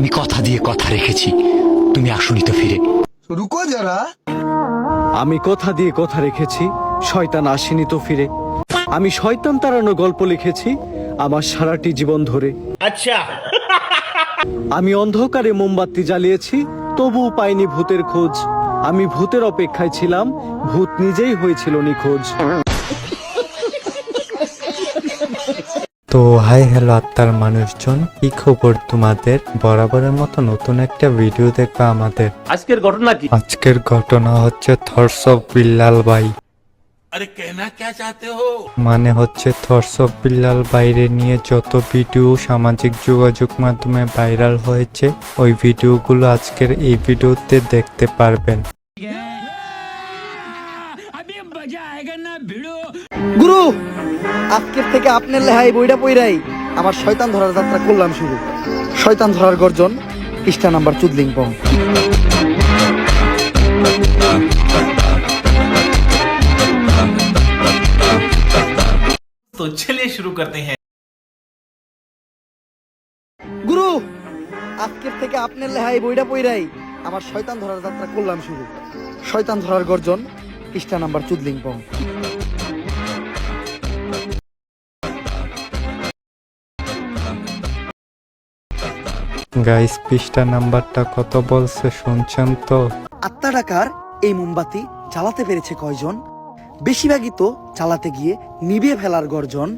আমি কথা দিয়ে কথা রেখেছি। তুমি আসুনি তো ফিরে। রুকো যারা। আমি কথা দিয়ে কথা রেখেছি শয়তান আসেনি তো ফিরে। আমি শয়তান তাড়ানো গল্প লিখেছি আমার সারাটি জীবন ধরে। আচ্ছা। আমি অন্ধকারে মোমবাতি জ্বালিয়েছি তবু পাইনি ভূতের খোঁজ। আমি ভূতের অপেক্ষায় ছিলাম ভূত নিজেই হয়েছিল নিখোঁজ। তো হাই হ্যালো আত্মার মানুষজন কি খবর তোমাদের? বরাবরের মতো নতুন একটা ভিডিও দেখবা আমাদের। আজকের ঘটনা কি? আজকের ঘটনা হচ্ছে থর্স অফ বিল্লাল ভাই। আরে কেনা কে চাতে হো? মানে হচ্ছে থর্স অফ বিল্লাল বাইরে নিয়ে যত ভিডিও সামাজিক যোগাযোগ মাধ্যমে ভাইরাল হয়েছে ওই ভিডিওগুলো আজকের এই ভিডিওতে দেখতে পারবেন। গুরু আজকের থেকে আপনার লেহাই বইটা পইরাই আমার শয়তান ধরার যাত্রা করলাম শুরু। শয়তান ধরার গর্জন পৃষ্ঠা নাম্বার চুদলিং পং তো চলিয়ে শুরু করতে হ্যাঁ। গুরু আজকের থেকে আপনার লেহাই বইটা পইরাই আমার শয়তান ধরার যাত্রা করলাম শুরু। শয়তান ধরার গর্জন পৃষ্ঠা নাম্বার চুদলিং পং গাইস পৃষ্ঠা নাম্বারটা কত বলছে শুনছেন তো? আত্মা ডাকার এই মোমবাতি চালাতে পেরেছে কয়জন? বেশিরভাগই তো চালাতে গিয়ে নিভিয়ে ফেলার গর্জন।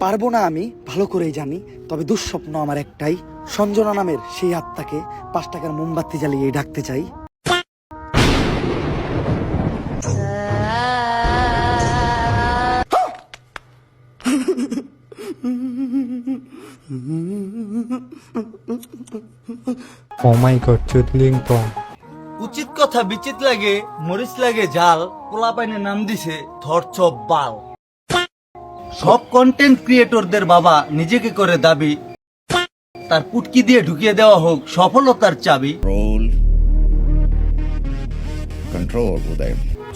পারব না আমি ভালো করেই জানি তবে দুঃস্বপ্ন আমার একটাই সঞ্জনা নামের সেই আত্মাকে পাঁচ টাকার মোমবাতি জ্বালিয়ে ডাকতে চাই। ও মাই গড চুদলিং পং উচিত কথা বিচিত লাগে মরিচ লাগে জাল পোলা পাইনে নাম দিছে থরচপ বাল। সব কন্টেন্ট ক্রিয়েটরদের বাবা নিজেকে করে দাবি তার পুটকি দিয়ে ঢুকিয়ে দেওয়া হোক সফলতার চাবি।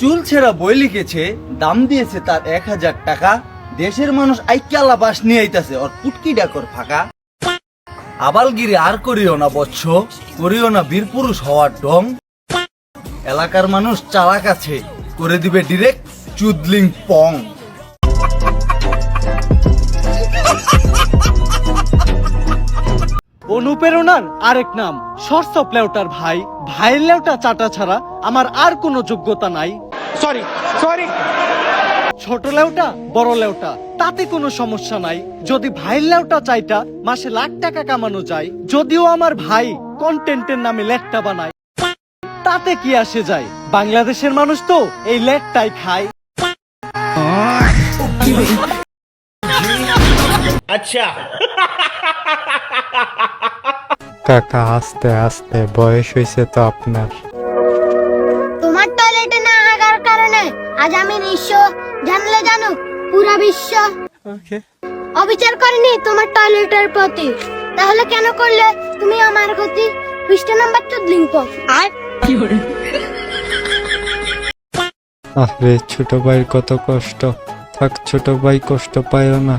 চুল ছেঁড়া বই লিখেছে দাম দিয়েছে তার এক হাজার টাকা দেশের মানুষ আইকালা বাস নিয়ে আইতাছে ওর পুটকি ডাকর ফাঁকা। আবালগিরি আর করিও না বৎস করিও না বীর পুরুষ হওয়ার ডং এলাকার মানুষ চালাক আছে করে দিবে ডিরেক্ট চুদলিং পং। অনুপ্রেরণার আরেক নাম শর্টস অফ লেউটার ভাই। ভাইয়ের লেউটা চাটা ছাড়া আমার আর কোনো যোগ্যতা নাই। সরি সরি ছোট লেউটা বড় লেউটা তাতে কোনো সমস্যা নাই। যদি ভাইয়ের লেউটা চাইটা মাসে লাখ টাকা কামানো যায়। যদিও আমার ভাই কন্টেন্টের নামে লেটটা বানায়। তাতে কি আসে যায়? বাংলাদেশের মানুষ তো এই লেটটাই খায়। আচ্ছা। কাকা আস্তে আস্তে বয়স হয়েছে তো আপনার। আজ আমি নিঃস্ব জানলে জানো পুরা বিশ্ব। অবিচার করেনি তোমার টয়লেটের প্রতি। তাহলে কেন করলে তুমি আমার ক্ষতি? পৃষ্ঠা নাম্বার চোদ্দ লিঙ্ক। আর আরে ছোট ভাইয়ের কত কষ্ট। থাক ছোট ভাই কষ্ট পায় না।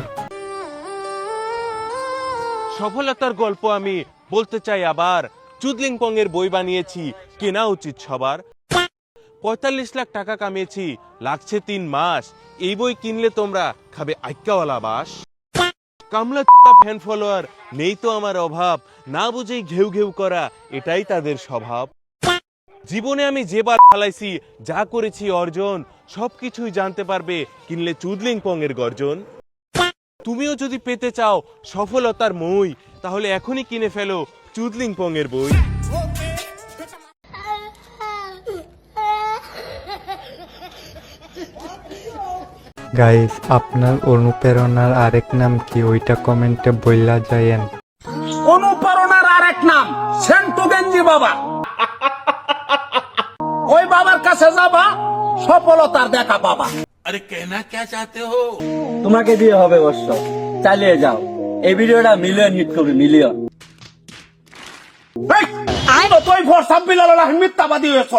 সফলতার গল্প আমি বলতে চাই আবার। চুদলিংপং এর বই বানিয়েছি কেনা উচিত সবার। পঁয়তাল্লিশ লাখ টাকা কামিয়েছি, লাগছে তিন মাস। এই বই কিনলে তোমরা খাবে আইক্যাওয়ালা বাস। কামলা ফ্যান ফলোয়ার, নেই তো আমার অভাব। না বুঝেই ঘেউ ঘেউ করা, এটাই তাদের স্বভাব। জীবনে আমি যে বার ফালাইছি, যা করেছি অর্জন, সব কিছুই জানতে পারবে, কিনলে চুদলিং পং এর গর্জন। তুমিও যদি পেতে চাও সফলতার মই, তাহলে এখনই কিনে ফেলো চুদলিং পং এর বই। গাইস আপনার অনুপ্রেরণার আরেক নাম কি? ওইটা কমেন্টে বইলা যায়েন। অনুপ্রেরণার আরেক নাম সেন্টু গেঞ্জি বাবা। ওই বাবার কাছে যাবা সফলতার দেখা বাবা আরে কেনা কে চাতে হো? তোমাকে দিয়ে হবে অবশ্য। চালিয়ে যাও। এই ভিডিওটা মিলিয়ন হিট করবে মিলিয়ন আই তো তুই ফোর সাব্বিল আলাহ মিথ্যাবাদী হয়েছ।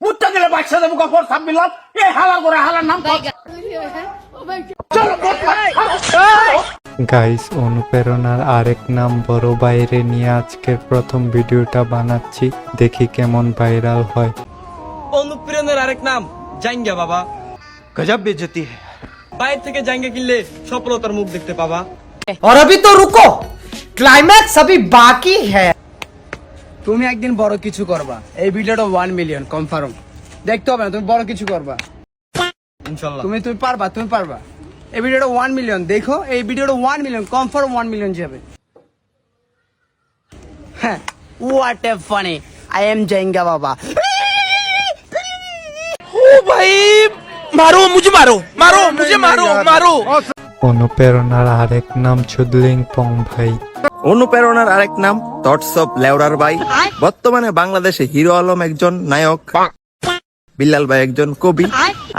মুটটা গেলে বাচ্চা দেবো ফোর সাব্বিলাল এ হালার করে হালার নাম কর। চলো, বস, বস। গাইস অনুপ্রেরণার আরেক নাম বড় বাইরে নিয়ে আজকের প্রথম ভিডিওটা বানাচ্ছি দেখি কেমন ভাইরাল হয় অনুপ্রেরণের আরেক নাম জাঙ্গা বাবা গজব বেজতি বাইরে থেকে জাঙ্গা কিনলে সফলতার মুখ দেখতে পাবা और अभी तो रुको क्लाइमैक्स अभी बाकी है তুমি একদিন বড় কিছু করবা। এই ভিডিওটা ওয়ান মিলিয়ন কনফার্ম দেখতে হবে না তুমি বড় কিছু করবা। ইনশাল্লাহ। তুমি তুমি পারবা তুমি পারবা। এই ভিডিওটা ওয়ান মিলিয়ন দেখো এই ভিডিওটা one million confirm one million যাবে। হ্যাঁ what a funny I am জাঙ্গা বাবা বুঝে মারো মারো বুঝে মারো অনুপ্রেরণার আরেক নাম চুদলিং পং ভাই। অনুপ্রেরণার আরেক নাম থটস অফ লেওরার বাই বর্তমানে বাংলাদেশে হিরো আলম একজন নায়ক বিল্লাল ভাই একজন কবি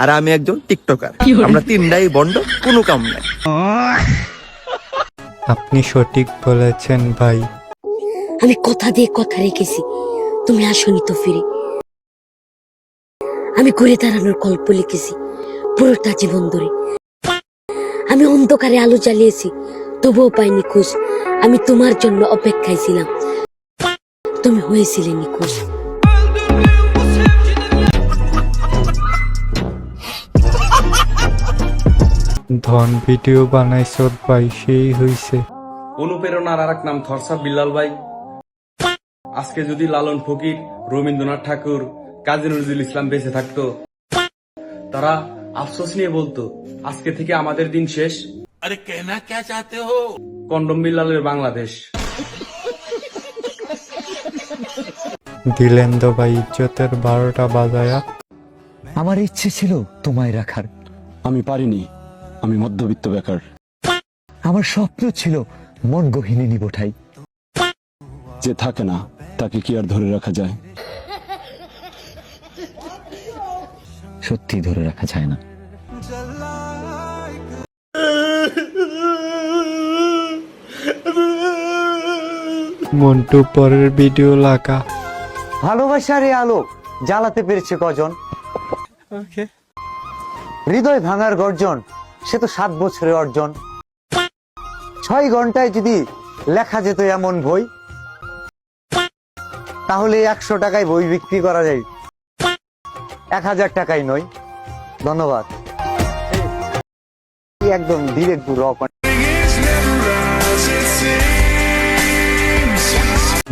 আর আমি একজন টিকটকার। আমরা তিনটাই বন্ড কোনো কাম নাই। আপনি সঠিক বলেছেন ভাই। আমি কথা দিয়ে কথা রেখেছি তুমি আসনি তো ফিরে। আমি ঘুরে দাঁড়ানোর গল্প লিখেছি পুরোটা জীবন ধরে। আমি অন্ধকারে আলো জ্বালিয়েছি তবুও পাইনি খুশ আমি তোমার জন্য অপেক্ষায় ছিলাম। তুমি হয়েছিলে নিখোঁজ। ধন ভিডিও বানাইছ ভাই সেই হইছে। অনুপ্রেরণার আরেক নাম থরসা বিল্লাল ভাই। আজকে যদি লালন ফকির রবীন্দ্রনাথ ঠাকুর কাজী নজরুল ইসলাম বেঁচে থাকতো তারা আফসোস নিয়ে বলতো আজকে থেকে আমাদের দিন শেষ। আরে কেনা কে চাতে হো? কন্ডম বিল্লালের বাংলাদেশ। দিলেন তো ভাই ইজ্জতের বারোটা বাজায়া। আমার ইচ্ছে ছিল তোমায় রাখার। আমি পারিনি আমি মধ্যবিত্ত বেকার। আমার স্বপ্ন ছিল মন গহিনী নিবঠাই। যে থাকে না তাকে কি আর ধরে রাখা যায়? সত্যি ধরে রাখা যায় না। মন্টু পরের ভিডিও লাগা। ভালোবাসার এই আলো জ্বালাতে পেরেছে কজন? হৃদয় ভাঙার গর্জন সে তো সাত বছরের অর্জন। ছয় ঘন্টায় যদি লেখা যেত এমন বই তাহলে একশো টাকায় বই বিক্রি করা যায়। এক হাজার টাকায় নয়। ধন্যবাদ। একদম ডিরেক্ট রক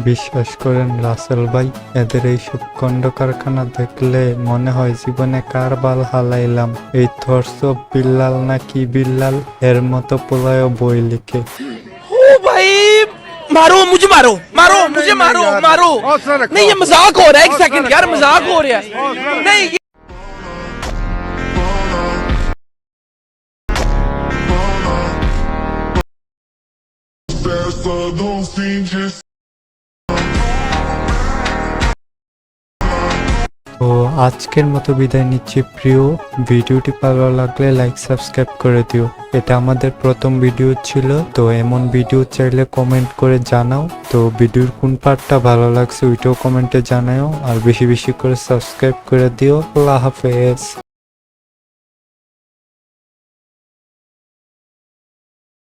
বিশ্বাস করেন রাসেল ভাই এদের এইসব কণ্ড কারখানা দেখলে মনে হয় জীবনে কার বাল হালাইলাম এই থর্স বিল্লাল না কি বিল্লাল এর মতো পোলায় বই লিখে मारो मुझे मारो मारो मुझे मारो मारो नहीं ये मजाक हो रहा है एक सेकंड यार मजाक हो रहा है नहीं তো আজকের মতো বিদায় নিচ্ছি। প্রিয় ভিডিওটি ভালো লাগলে লাইক সাবস্ক্রাইব করে দিও। এটা আমাদের প্রথম ভিডিও ছিল, তো এমন ভিডিও চাইলে কমেন্ট করে জানাও। তো ভিডিওর কোন পার্টটা ভালো লাগছে ওইটাও কমেন্টে জানাও আর বেশি বেশি করে সাবস্ক্রাইব করে দিও। আল্লাহ হাফেজ।